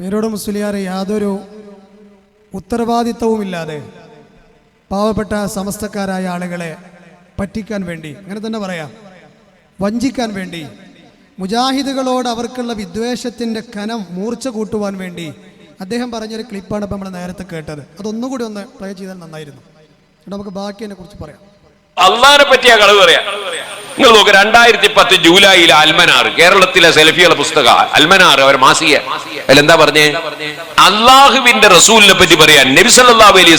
പേരോട് മുസ്ലിയാറെ യാതൊരു ഉത്തരവാദിത്തവുമില്ലാതെ പാവപ്പെട്ട സമസ്തക്കാരായ ആളുകളെ പറ്റിക്കാൻ വേണ്ടി അങ്ങനെ തന്നെ പറയാം വഞ്ചിക്കാൻ വേണ്ടി മുജാഹിദുകളോട് അവർക്കുള്ള വിദ്വേഷത്തിന്റെ കനം മൂർച്ച കൂട്ടുവാൻ വേണ്ടി അദ്ദേഹം പറഞ്ഞൊരു ക്ലിപ്പാണ് ഇപ്പം നമ്മൾ നേരത്തെ കേട്ടത്. അതൊന്നുകൂടി ഒന്ന് പ്ലേ ചെയ്താൽ നന്നായിരുന്നു. നമുക്ക് ബാക്കി അതിനെ കുറിച്ച് പറയാം. അള്ളാഹിനെ പറ്റിയ കളവ് പറയാ. നിങ്ങൾ നോക്ക് രണ്ടായിരത്തി പത്ത് ജൂലൈയിലെ അൽമനാർ കേരളത്തിലെ സെൽഫിയുടെ പുസ്തക അൽമനാർ അവർ മാസിക. അതിലെന്താ പറഞ്ഞേ? അള്ളാഹുവിന്റെ റസൂലിനെ പറ്റി പറയാൻ നബി സല്ലല്ലാഹു അലൈഹി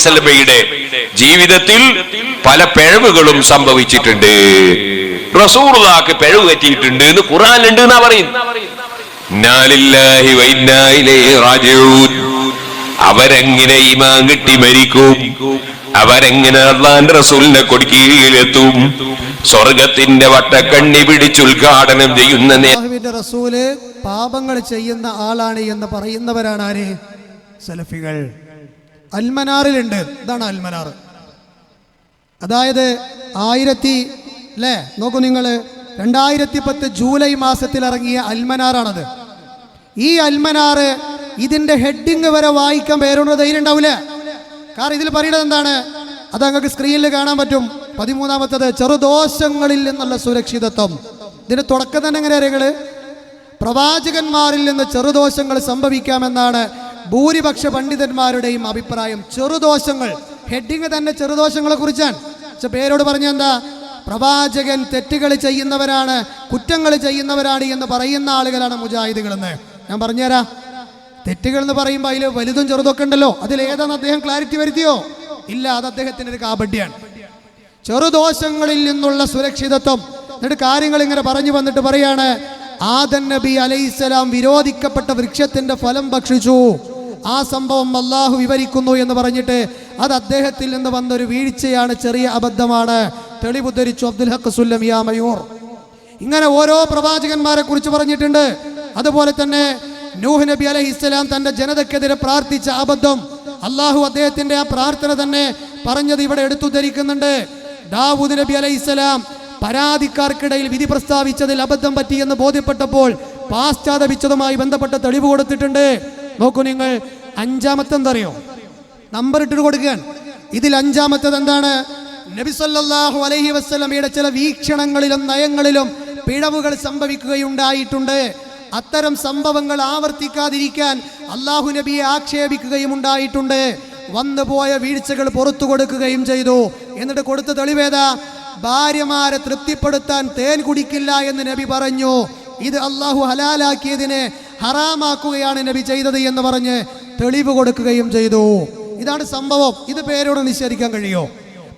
ജീവിതത്തിൽ പല പിഴവുകളും സംഭവിച്ചിട്ടുണ്ട്. റസൂലുള്ളാഹിക്ക് പിഴവ് പറ്റിയിട്ടുണ്ട് എന്ന് ഖുറാനിലുണ്ട് എന്നാ പറയുന്നു അവരെങ്ങനെ ഈമാൻ കിട്ടി മരിക്കും? അവരെങ്ങനെ അള്ളാന്റെ റസൂലിനെ കൊടുക്കീഴിലെത്തും? സ്വർഗത്തിന്റെ വട്ടക്കണ്ണി പിടിച്ചുദ്ഘാടനം ചെയ്യുന്ന റസൂൽ പാപങ്ങൾ ചെയ്യുന്ന ആളാണ് എന്ന് പറയുന്നവരാണ് ആര്? സലഫികൾ. അൽമനാറിലുണ്ട്. ഇതാണ് അൽമനാർ. അതായത് ആയിരത്തി അല്ലേ നോക്കൂ നിങ്ങൾ രണ്ടായിരത്തി പത്ത് ജൂലൈ മാസത്തിൽ ഇറങ്ങിയ അൽമനാറാണത്. ഈ അൽമനാറ് ഇതിന്റെ ഹെഡിങ് വരെ വായിക്കാൻ പേരുണ്ട് ധൈര്യം ഉണ്ടാവില്ല കാരണം ഇതിൽ പറയുന്നത് എന്താണ്? അത് അങ്ങക്ക് സ്ക്രീനിൽ കാണാൻ പറ്റും. പതിമൂന്നാമത്തത് ചെറുദോഷങ്ങളിൽ നിന്നുള്ള സുരക്ഷിതത്വം. ഇതിന്റെ തുടക്കം തന്നെ എങ്ങനെ നിങ്ങൾ പ്രവാചകന്മാരിൽ നിന്ന് ചെറുദോഷങ്ങൾ സംഭവിക്കാമെന്നാണ് ഭൂരിപക്ഷ പണ്ഡിതന്മാരുടെയും അഭിപ്രായം. ചെറുദോഷങ്ങൾ. ഹെഡിങ് തന്നെ ചെറുദോഷങ്ങളെ കുറിച്ചാണ്. പക്ഷെ പേരോട് പറഞ്ഞെന്താ പ്രവാചകൻ തെറ്റുകൾ ചെയ്യുന്നവരാണ് കുറ്റങ്ങൾ ചെയ്യുന്നവരാണ് എന്ന് പറയുന്ന ആളുകളാണ് മുജാഹിദുകളെന്ന്. ഞാൻ പറഞ്ഞുതരാം. തെറ്റുകൾ എന്ന് പറയുമ്പോൾ അതിൽ വലുതും ചെറുതൊക്കെ ഉണ്ടല്ലോ. അതിൽ ഏതാണ് അദ്ദേഹം ക്ലാരിറ്റി വരുത്തിയോ? ഇല്ല അത് അദ്ദേഹത്തിന്റെ ഒരു കാപഡ്യാണ് ചെറുദോഷങ്ങളിൽ നിന്നുള്ള സുരക്ഷിതത്വം. എന്നിട്ട് കാര്യങ്ങൾ ഇങ്ങനെ പറഞ്ഞു വന്നിട്ട് പറയാണ് ആദൻ നബി അലൈഹിസ്സലാം വിരോധിക്കപ്പെട്ട വൃക്ഷത്തിന്റെ ഫലം ഭക്ഷിച്ചു. ആ സംഭവം അള്ളാഹു വിവരിക്കുന്നു എന്ന് പറഞ്ഞിട്ട് അത് അദ്ദേഹത്തിൽ നിന്ന് വന്ന ഒരു വീഴ്ചയാണ് ചെറിയ അബദ്ധമാണ്. തെളിവുദ്ധരിച്ചു അബ്ദുൽ ഹക്ക് സുല്ലമിയാമയൂർ ഇങ്ങനെ ഓരോ പ്രവാചകന്മാരെ കുറിച്ച് പറഞ്ഞിട്ടുണ്ട്. അതുപോലെ തന്നെ നൂഹ് നബി അലൈഹി ഇസ്ലാം തന്റെ ജനതക്കെതിരെ പ്രാർത്ഥിച്ച അബദ്ധം അള്ളാഹു അദ്ദേഹത്തിന്റെ ആ പ്രാർത്ഥന തന്നെ പറഞ്ഞത് ഇവിടെ എടുത്തു ധരിക്കുന്നുണ്ട് ദാവൂദ് നബി അലൈഹി ഇസ്ലാം പരാതിക്കാർക്കിടയിൽ വിധി പ്രസ്താവിച്ചതിൽ അബദ്ധം പറ്റിയെന്ന് ബോധ്യപ്പെട്ടപ്പോൾ പാശ്ചാത്തപിച്ചതുമായി ബന്ധപ്പെട്ട തെളിവ് കൊടുത്തിട്ടുണ്ട്. നോക്കൂ നിങ്ങൾ അഞ്ചാമത്തെ എന്തറിയോ നമ്പർ ഇട്ടിട്ട് കൊടുക്കുകയാണ്. ഇതിൽ അഞ്ചാമത്തത് എന്താണ്? നബി സല്ലാഹു അലൈഹി വസ്ലമിയുടെ ചില വീക്ഷണങ്ങളിലും നയങ്ങളിലും പിഴവുകൾ സംഭവിക്കുകയുണ്ടായിട്ടുണ്ട്. അത്തരം സംഭവങ്ങൾ ആവർത്തിക്കാതിരിക്കാൻ അള്ളാഹു നബിയെ ആക്ഷേപിക്കുകയും ഉണ്ടായിട്ടുണ്ട്. വന്നുപോയ വീഴ്ചകൾ പുറത്തു കൊടുക്കുകയും ചെയ്തു. എന്നിട്ട് കൊടുത്ത തെളിവേതാ? ഭാര്യമാരെ തൃപ്തിപ്പെടുത്താൻ തേൻ കുടിക്കില്ല എന്ന് നബി പറഞ്ഞു. ഇത് അള്ളാഹു ഹലാലാക്കിയതിനെ ഹറാമാക്കുകയാണ് നബി ചെയ്തത് എന്ന് പറഞ്ഞ് തെളിവ് കൊടുക്കുകയും ചെയ്തു. ഇതാണ് സംഭവം. ഇത് പേരോട് നിഷേധിക്കാൻ കഴിയോ?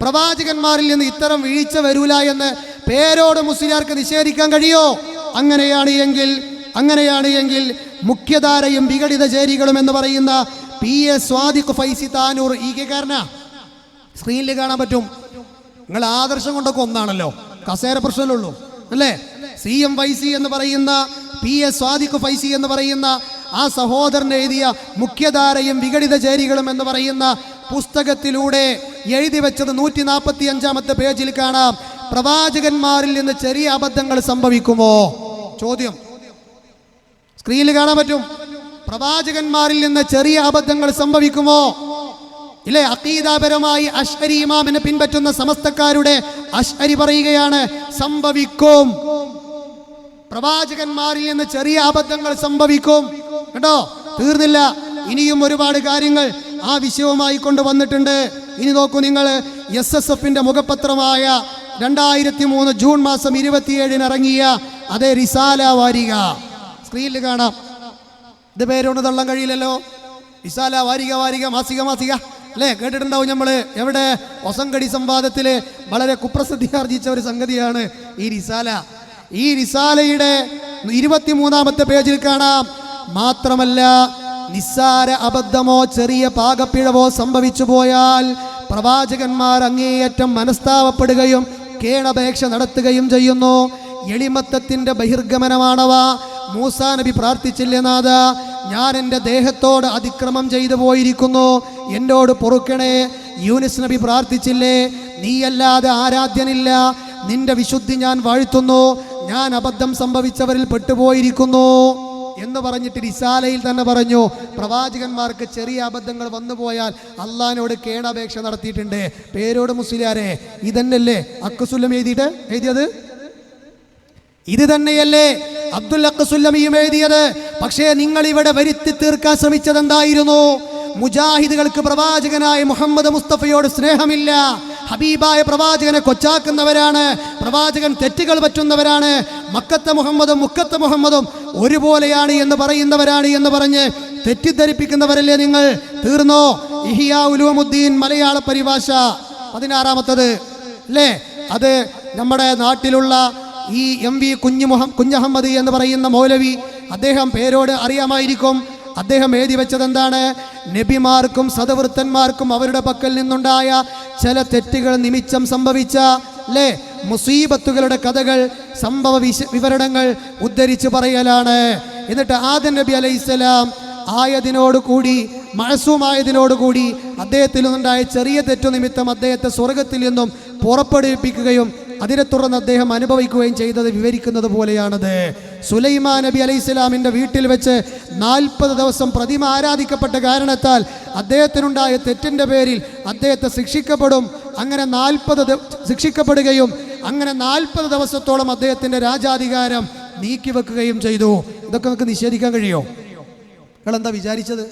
പ്രവാചകന്മാരിൽ നിന്ന് ഇത്തരം വീഴ്ച വരൂല എന്ന് പേരോട് മുസ്ലിയാർക്ക് നിഷേധിക്കാൻ കഴിയോ? അങ്ങനെയാണ് എങ്കിൽ അങ്ങനെയാണ് എങ്കിൽ മുഖ്യധാരയും വിഘടിത ചേരികളും എന്ന് പറയുന്ന പി എസ് സ്വാദിഖ് ഫൈസി താനൂർ ഈ കെ കാരന. സ്ക്രീനിൽ കാണാൻ പറ്റും. നിങ്ങൾ ആദർശം കൊണ്ടൊക്കെ ഒന്നാണല്ലോ. കസേര പ്രശ്നമുള്ളൂ അല്ലേ? സി എം ഫൈസി എന്ന് പറയുന്ന പി എസ് സ്വാദിഖ് ഫൈസി എന്ന് പറയുന്ന ആ സഹോദരൻ എഴുതിയ മുഖ്യധാരയും വിഘടിത ചേരികളും എന്ന് പറയുന്ന പുസ്തകത്തിലൂടെ എഴുതി വെച്ചത് നൂറ്റി നാൽപ്പത്തി അഞ്ചാമത്തെ പേജിൽ കാണാം. പ്രവാചകന്മാരിൽ നിന്ന് ചെറിയ അബദ്ധങ്ങൾ സംഭവിക്കുമോ? ചോദ്യം. സ്ക്രീനിൽ കാണാൻ പറ്റും. പ്രവാചകന്മാരിൽ നിന്ന് ചെറിയ അബദ്ധങ്ങൾ സംഭവിക്കുമോ? ഇല്ലേ അക്കീതാപരമായി അഷ്അരി ഇമാമിനെ പിൻപറ്റുന്ന സമസ്തക്കാരുടെ അഷ്അരി പറയുകയാണ് സംഭവിക്കും. പ്രവാചകന്മാരിൽ നിന്ന് ചെറിയ അബദ്ധങ്ങൾ സംഭവിക്കും. കേട്ടോ? തീർന്നില്ല. ഇനിയും ഒരുപാട് കാര്യങ്ങൾ ആ വിഷയവുമായി കൊണ്ടുവന്നിട്ടുണ്ട്. ഇനി നോക്കൂ നിങ്ങൾ എസ് എസ് എഫിന്റെ മുഖപത്രമായ രണ്ടായിരത്തി മൂന്ന് ജൂൺ മാസം ഇരുപത്തിയേഴിന് ഇറങ്ങിയ അതേ റിസാല വാരിക. സ്ക്രീനിൽ കാണാം. ഇത് പേരൊന്ന് തള്ളാൻ കഴിയില്ലല്ലോ. വിശാല വാരിക വാരിക മാസിക മാസിക. അല്ലേ? കേട്ടിട്ടുണ്ടാവും നമ്മൾ എവിടെ? ഒസങ്കടി സംവാദത്തിൽ വളരെ കുപ്രസിദ്ധി ആർജിച്ച ഒരു സംഗതിയാണ് ഈ റിസാല. ഈ റിസാലയുടെ ഇരുപത്തിമൂന്നാമത്തെ പേജിൽ കാണാം. മാത്രമല്ല നിസ്സാര അബദ്ധമോ ചെറിയ പാകപ്പിഴവോ സംഭവിച്ചു പോയാൽ പ്രവാചകന്മാർ അങ്ങേയറ്റം മനസ്താവപ്പെടുകയും കേണപേക്ഷ നടത്തുകയും ചെയ്യുന്നു. എളിമത്തത്തിന്റെ ബഹിർഗമനമാണവ. മൂസാ നബി പ്രാർത്ഥിച്ചില്ലേ നാഥ? ഞാൻ എന്റെ ദേഹത്തോട് അതിക്രമം ചെയ്തു പോയിരിക്കുന്നു. എന്നോട് പൊറുക്കണേ. യൂനിസ് നബി പ്രാർത്ഥിച്ചില്ലേ? നീയല്ലാതെ ആരാധ്യനില്ല. നിന്റെ വിശുദ്ധി ഞാൻ വാഴ്ത്തുന്നു. ഞാൻ അബദ്ധം സംഭവിച്ചവരിൽ പെട്ടുപോയിരിക്കുന്നു. എന്ന് പറഞ്ഞിട്ട് ഇസാലയിൽ തന്നെ പറഞ്ഞു പ്രവാചകന്മാർക്ക് ചെറിയ അബദ്ധങ്ങൾ വന്നു പോയാൽ അള്ളഹാനോട് കേണപേക്ഷ നടത്തിയിട്ടുണ്ട്. പേരോട് മുസ്ലിയാരെ ഇതന്നല്ലേ അക്കുസുല്ലം എഴുതിയിട്ട് എഴുതിയത്? ഇത് തന്നെയല്ലേ? അബ്ദുൽ അക്കസുല്ലമിയും എഴുതിയത് പക്ഷേ നിങ്ങൾ ഇവിടെ വരുത്തി തീർക്കാൻ ശ്രമിച്ചത് എന്തായിരുന്നു മുജാഹിദുകൾക്ക് പ്രവാചകനായ മുഹമ്മദ് മുസ്തഫയോട് സ്നേഹമില്ല. ഹബീബായ പ്രവാചകനെ കൊച്ചാക്കുന്നവരാണ്. പ്രവാചകൻ തെറ്റുകൾ പറ്റുന്നവരാണ്. മക്കത്തെ മുഹമ്മദും മുക്കത്തെ മുഹമ്മദും ഒരുപോലെയാണ് എന്ന് പറയുന്നവരാണ് എന്ന് പറഞ്ഞ് തെറ്റിദ്ധരിപ്പിക്കുന്നവരല്ലേ നിങ്ങൾ? തീർന്നോ? ഇഹിയാ ഉലുവമുദ്ദീൻ മലയാള പരിഭാഷ പതിനാറാമത്തത്. അല്ലേ? അത് നമ്മുടെ നാട്ടിലുള്ള ഈ എം വി കുഞ്ഞു മുഹ കുഞ്ഞഹമ്മദ് എന്ന് പറയുന്ന മൗലവി അദ്ദേഹം പേരോട് അറിയാമായിരിക്കും. അദ്ദേഹം എഴുതി വെച്ചത് എന്താണ് നബിമാർക്കും സദവൃത്തന്മാർക്കും അവരുടെ പക്കൽ നിന്നുണ്ടായ ചില തെറ്റുകൾ നിമിത്തം സംഭവിച്ച അല്ലേ മുസീബത്തുകളുടെ കഥകൾ സംഭവ വിവരണങ്ങൾ ഉദ്ധരിച്ചു പറയലാണ്. എന്നിട്ട് ആദൻ നബി അലൈഹിസ്സലാം ആയതിനോടുകൂടി മഴസുമായതിനോടുകൂടി അദ്ദേഹത്തിൽ നിന്നുണ്ടായ ചെറിയ തെറ്റു നിമിത്തം അദ്ദേഹത്തെ സ്വർഗത്തിൽ നിന്നും പുറപ്പെടുവിപ്പിക്കുകയും അതിനെ തുടർന്ന് അദ്ദേഹം അനുഭവിക്കുകയും ചെയ്തത് വിവരിക്കുന്നത് പോലെയാണത്. സുലൈമാൻ നബി അലൈഹി സ്വലാമിന്റെ വീട്ടിൽ വെച്ച് നാൽപ്പത് ദിവസം പ്രതിമ ആരാധിക്കപ്പെട്ട കാരണത്താൽ അദ്ദേഹത്തിനുണ്ടായ തെറ്റിന്റെ പേരിൽ അദ്ദേഹത്തെ ശിക്ഷിക്കപ്പെടും. അങ്ങനെ നാൽപ്പത് ശിക്ഷിക്കപ്പെടുകയും അങ്ങനെ നാൽപ്പത് ദിവസത്തോളം അദ്ദേഹത്തിന്റെ രാജാധികാരം നീക്കി വെക്കുകയും ചെയ്തു. ഇതൊക്കെ നമുക്ക് നിഷേധിക്കാൻ കഴിയോ? നിങ്ങൾ എന്താ വിചാരിച്ചത്?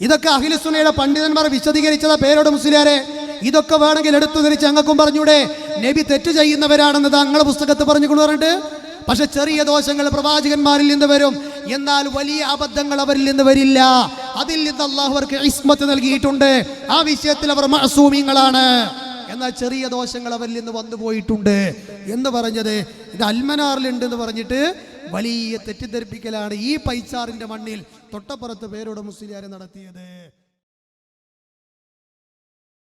ഇതൊക്കെ അഖിലസുനയുടെ പണ്ഡിതന്മാർ വിശദീകരിച്ചതാ പേരോട് മുസ്ലിയാരെ. ഇതൊക്കെ വേണമെങ്കിൽ എടുത്തു തിരിച്ച് അങ്ങക്കും പറഞ്ഞൂടെ. നബി തെറ്റ് ചെയ്യുന്നവരാണെന്ന് തങ്ങളുടെ പുസ്തകത്ത് പറഞ്ഞു പറഞ്ഞിട്ട്? പക്ഷെ ചെറിയ ദോഷങ്ങൾ പ്രവാചകന്മാരിൽ നിന്ന് വരും. എന്നാൽ വലിയ അബദ്ധങ്ങൾ അവരിൽ നിന്ന് വരില്ല. അതിൽ നിന്ന് അള്ളാഹു അവർക്ക് ഇസ്മത്ത് നൽകിയിട്ടുണ്ട്. ആ വിഷയത്തിൽ അവർ മസൂമിങ്ങളാണ് എന്നാൽ ചെറിയ ദോഷങ്ങൾ അവരിൽ നിന്ന് വന്നു പോയിട്ടുണ്ട്. എന്ന് പറഞ്ഞത് ഇത് അൽമനാറിലുണ്ട് എന്ന് പറഞ്ഞിട്ട് വലിയ തെറ്റിദ്ധരിപ്പിക്കലാണ് ഈ പൈച്ചാറിന്റെ മണ്ണിൽ തൊട്ടപ്പുറത്ത് പേരോട് മുസ്ലിയാരെ നടത്തിയത്.